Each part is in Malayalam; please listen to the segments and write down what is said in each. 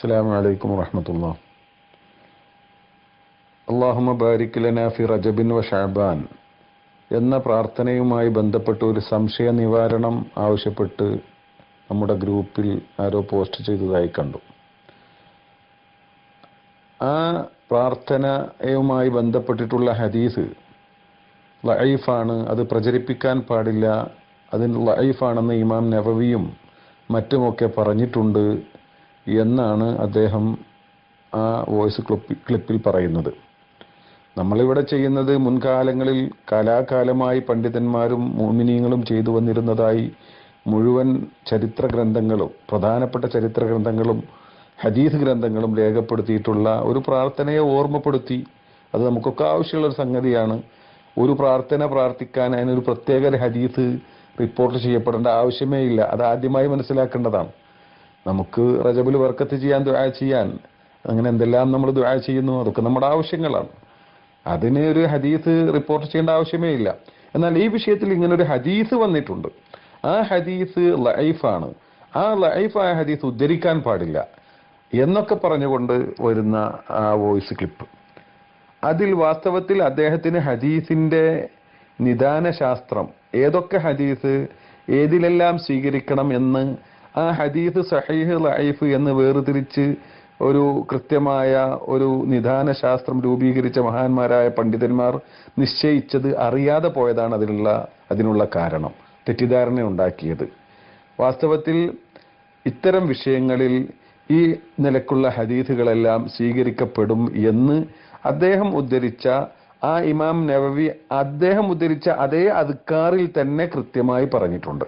السلام عليكم ورحمة الله اللهم ബാരിക് ലനാ ഫി റജബിൻ വ ഷഅബാൻ എന്ന പ്രാർത്ഥനയുമായി ബന്ധപ്പെട്ട് ഒരു സംശയ നിവാരണം ആവശ്യപ്പെട്ട് നമ്മുടെ ഗ്രൂപ്പിൽ ആരോ പോസ്റ്റ് ചെയ്തതായി കണ്ടു ആ പ്രാർത്ഥനയുമായി ബന്ധപ്പെട്ടിട്ടുള്ള ഹദീസ് ലൈഫാണ് അത് പ്രചരിപ്പിക്കാൻ പാടില്ല അതിന് ലൈഫാണെന്ന് ഇമാം നവവിയും മറ്റുമൊക്കെ പറഞ്ഞിട്ടുണ്ട് എന്നാണ് അദ്ദേഹം ആ വോയിസ് ക്ലിപ്പിൽ ക്ലിപ്പിൽ പറയുന്നത്. നമ്മളിവിടെ ചെയ്യുന്നത് മുൻകാലങ്ങളിൽ കലാകാലമായി പണ്ഡിതന്മാരും മോമിനിയങ്ങളും ചെയ്തു വന്നിരുന്നതായി മുഴുവൻ ചരിത്ര ഗ്രന്ഥങ്ങളും പ്രധാനപ്പെട്ട ചരിത്ര ഗ്രന്ഥങ്ങളും ഹദീസ് ഗ്രന്ഥങ്ങളും രേഖപ്പെടുത്തിയിട്ടുള്ള ഒരു പ്രാർത്ഥനയെ ഓർമ്മപ്പെടുത്തി അത് നമുക്കൊക്കെ ആവശ്യമുള്ള ഒരു സംഗതിയാണ്. ഒരു പ്രാർത്ഥന പ്രാർത്ഥിക്കാൻ അതിനൊരു പ്രത്യേക ഹദീസ് റിപ്പോർട്ട് ചെയ്യപ്പെടേണ്ട ആവശ്യമേ ഇല്ല. അത് ആദ്യമായി മനസ്സിലാക്കേണ്ടതാണ്. നമുക്ക് റജബുൽ വർക്കത്ത് ചെയ്യാൻ ദുആ ചെയ്യാൻ അങ്ങനെ എന്തെല്ലാം നമ്മൾ ദുആ ചെയ്യുന്നു അതൊക്കെ നമ്മുടെ ആവശ്യങ്ങളാണ്. അതിന് ഒരു ഹദീസ് റിപ്പോർട്ട് ചെയ്യേണ്ട ആവശ്യമേ ഇല്ല. എന്നാൽ ഈ വിഷയത്തിൽ ഇങ്ങനെ ഒരു ഹദീസ് വന്നിട്ടുണ്ട്. ആ ഹദീസ് ലൈഫാണ്. ആ ലൈഫ് ആ ഹദീസ് ഉദ്ധരിക്കാൻ പാടില്ല എന്നൊക്കെ പറഞ്ഞുകൊണ്ട് വരുന്ന ആ വോയിസ് ക്ലിപ്പ്. അതിൽ വാസ്തവത്തിൽ അദ്ദേഹത്തിന് ഹദീസിന്റെ നിദാന ശാസ്ത്രം ഏതൊക്കെ ഹദീസ് ഏതിലെല്ലാം സ്വീകരിക്കണം എന്ന് ആ ഹദീഫ് സഹീഹ് ലൈഫ് എന്ന് വേർതിരിച്ച് ഒരു കൃത്യമായ ഒരു നിദാന ശാസ്ത്രം രൂപീകരിച്ച മഹാന്മാരായ പണ്ഡിതന്മാർ നിശ്ചയിച്ചത് അറിയാതെ പോയതാണ് അതിനുള്ള അതിനുള്ള കാരണം തെറ്റിദ്ധാരണ ഉണ്ടാക്കിയത്. വാസ്തവത്തിൽ ഇത്തരം വിഷയങ്ങളിൽ ഈ നിലക്കുള്ള ഹദീഥുകളെല്ലാം സ്വീകരിക്കപ്പെടും എന്ന് അദ്ദേഹം ഉദ്ധരിച്ച ആ ഇമാം നവവി അദ്ദേഹം ഉദ്ധരിച്ച അതേ അതുക്കാറിൽ തന്നെ കൃത്യമായി പറഞ്ഞിട്ടുണ്ട്.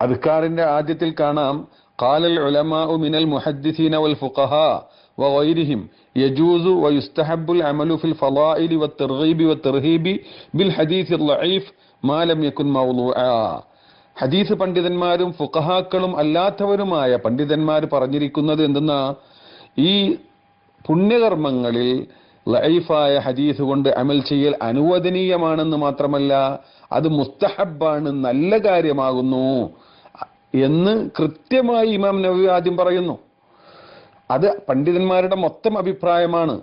അദ്കാറിന്റെ ആദ്യത്തിൽ കാണാം قال العلماء من المحدثين والفقهاء وغيرهم يجوز ويستحب العمل في الفضائل والترغيب والترهيب بالحديث الضعيف ما لم يكن موضوعا ഹദീസ് പണ്ഡിതന്മാരും ഫുഖഹാക്കളും അല്ലാത്തവരുമായ പണ്ഡിതന്മാർ പറഞ്ഞിരിക്കുന്നത് എന്തെന്നാ ഈ പുണ്യകർമ്മങ്ങളിൽ ലൈഫായ ഹദീസ് കൊണ്ട് അമൽ ചെയ്യൽ അനുവദനീയമാണെന്ന് മാത്രമല്ല അത് മുസ്തഹബാണ് നല്ല കാര്യമാകുന്നു എന്ന് കൃത്യമായി ഇമാം നബി ആദ്യം പറയുന്നു. അത് പണ്ഡിതന്മാരുടെ മൊത്തം അഭിപ്രായമാണ്.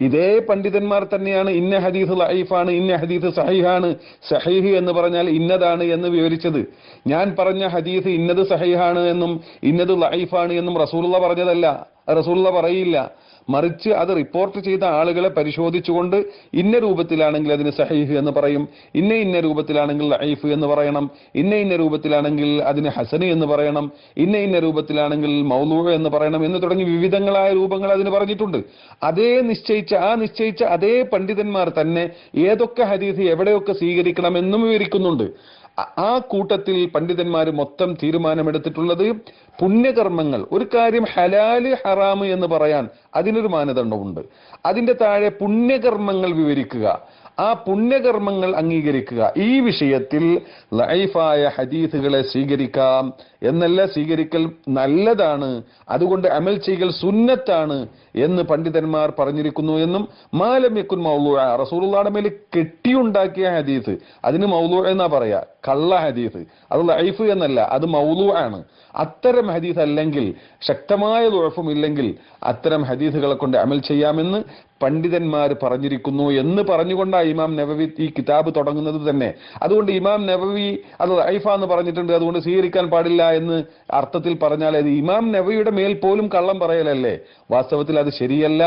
ഇതേ പണ്ഡിതന്മാർ തന്നെയാണ് ഇന്ന ഹദീസ് ലൈഫാണ് ഇന്ന ഹദീസ് സഹീഹാണ് സഹീഹ് എന്ന് പറഞ്ഞാൽ ഇന്നതാണ് എന്ന് വിവരിച്ചത്. ഞാൻ പറഞ്ഞ ഹദീസ് ഇന്നത് സഹീഹാണ് എന്നും ഇന്നത് ലൈഫാണ് എന്നും റസൂലുള്ള പറഞ്ഞതല്ല. റസൂലുള്ള പറയില്ല. മറിച്ച് അത് റിപ്പോർട്ട് ചെയ്ത ആളുകളെ പരിശോധിച്ചുകൊണ്ട് ഇന്ന രൂപത്തിലാണെങ്കിൽ അതിന് സഹീഹ് എന്ന് പറയും ഇന്ന ഇന്ന രൂപത്തിലാണെങ്കിൽ ലഹീഫ് എന്ന് പറയണം ഇന്ന ഇന്ന രൂപത്തിലാണെങ്കിൽ അതിന് ഹസന് എന്ന് പറയണം ഇന്ന ഇന്ന രൂപത്തിലാണെങ്കിൽ മൗലൂ എന്ന് പറയണം എന്ന് തുടങ്ങി വിവിധങ്ങളായ രൂപങ്ങൾ അതിന് പറഞ്ഞിട്ടുണ്ട്. അതേ നിശ്ചയിച്ച ആ നിശ്ചയിച്ച അതേ പണ്ഡിതന്മാർ തന്നെ ഏതൊക്കെ ഹദീസ് എവിടെയൊക്കെ സ്വീകരിക്കണമെന്നും വിവരിക്കുന്നുണ്ട്. ആ കൂട്ടത്തിൽ പണ്ഡിതന്മാർ മൊത്തം തീരുമാനമെടുത്തിട്ടുള്ളത് പുണ്യകർമ്മങ്ങൾ ഒരു കാര്യം ഹലാൽ ഹറാമ് എന്ന് പറയാൻ അതിനൊരു മാനദണ്ഡമുണ്ട്. അതിന്റെ താഴെ പുണ്യകർമ്മങ്ങൾ വിവരിക്കുക. ആ പുണ്യകർമ്മങ്ങൾ അംഗീകരിക്കുക. ഈ വിഷയത്തിൽ ലൈഫായ ഹദീസുകളെ സ്വീകരിക്കാം. എന്നല്ല സ്വീകരിക്കൽ നല്ലതാണ്. അതുകൊണ്ട് അമൽ ചെയ്യൽ സുന്നത്താണ് എന്ന് പണ്ഡിതന്മാർ പറഞ്ഞിരിക്കുന്നു എന്നും മാലമിക്കുൻ മൗലു റസൂറുള്ളാടെ മേൽ കെട്ടിയുണ്ടാക്കിയ ഹദീസ്. അതിന് മൗലു എന്നാ പറയാ? കള്ള ഹദീസ്. അത് ലൈഫ് എന്നല്ല അത് മൗലു ആണ്. അത്തരം ഹദീസ് അല്ലെങ്കിൽ ശക്തമായ ദുഴഫും ഇല്ലെങ്കിൽ അത്തരം ഹദീസുകളെ കൊണ്ട് അമൽ ചെയ്യാമെന്ന് പണ്ഡിതന്മാർ പറഞ്ഞിരിക്കുന്നു എന്ന് പറഞ്ഞുകൊണ്ടാണ് ഇമാം നബവി ഈ കിതാബ് തുടങ്ങുന്നത് തന്നെ. അതുകൊണ്ട് ഇമാം നബവി അത് ഐഫ എന്ന് പറഞ്ഞിട്ടുണ്ട് അതുകൊണ്ട് സ്വീകരിക്കാൻ പാടില്ല എന്ന് അർത്ഥത്തിൽ പറഞ്ഞാൽ അത് ഇമാം നബവിയുടെ മേൽ പോലും കള്ളം പറയലല്ലേ? വാസ്തവത്തിൽ അത് ശരിയല്ല.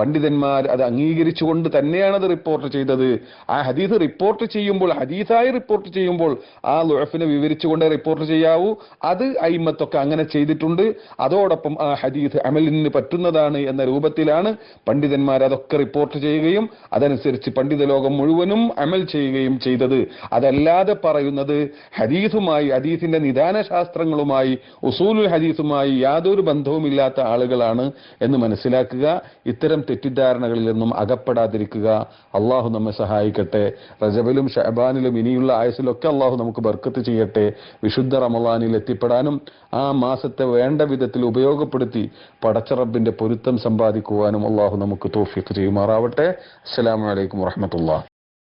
പണ്ഡിതന്മാർ അത് അംഗീകരിച്ചുകൊണ്ട് തന്നെയാണ് അത് റിപ്പോർട്ട് ചെയ്തത്. ആ ഹദീസ് റിപ്പോർട്ട് ചെയ്യുമ്പോൾ ഹദീസായി റിപ്പോർട്ട് ചെയ്യുമ്പോൾ ആ ലുഴഫിനെ വിവരിച്ചുകൊണ്ട് റിപ്പോർട്ട് ചെയ്യാവൂ. അത് അയിമത്തൊക്കെ അങ്ങനെ ചെയ്തിട്ടുണ്ട്. അതോടൊപ്പം ആ ഹദീസ് അമലിന് പറ്റുന്നതാണ് എന്ന രൂപത്തിലാണ് പണ്ഡിതന്മാർ അതൊക്കെ റിപ്പോർട്ട് ചെയ്യുകയും അതനുസരിച്ച് പണ്ഡിത ലോകം മുഴുവനും അമൽ ചെയ്യുകയും ചെയ്തത്. അതല്ലാതെ പറയുന്നത് ഹദീസുമായി ഹദീസിന്റെ നിദാന ശാസ്ത്രങ്ങളുമായി ഉസൂലുൽ ഹദീസുമായി യാതൊരു ബന്ധവുമില്ലാത്ത ആളുകളാണ് എന്ന് മനസ്സിലാക്കുക. ഇത്തരം തെറ്റിദ്ധാരണകളിൽ നിന്നും അകപ്പെടാതിരിക്കുക. അള്ളാഹു നമ്മെ സഹായിക്കട്ടെ. റജബിലും ഷഹബാനിലും ഇനിയുള്ള ആയുസിലൊക്കെ അള്ളാഹു നമുക്ക് ബർക്കത്ത് ചെയ്യട്ടെ. വിശുദ്ധ റമലാനിൽ എത്തിപ്പെടാനും ആ മാസത്തെ വേണ്ട വിധത്തിൽ ഉപയോഗപ്പെടുത്തി പടച്ചറബിന്റെ പൊരുത്തം സമ്പാദിക്കുവാനും അള്ളാഹു നമുക്ക് തോഫിക്ക് ചെയ്യുമാറാവട്ടെ അസ്സലാമലൈക്കും വറഹമത്തുള്ള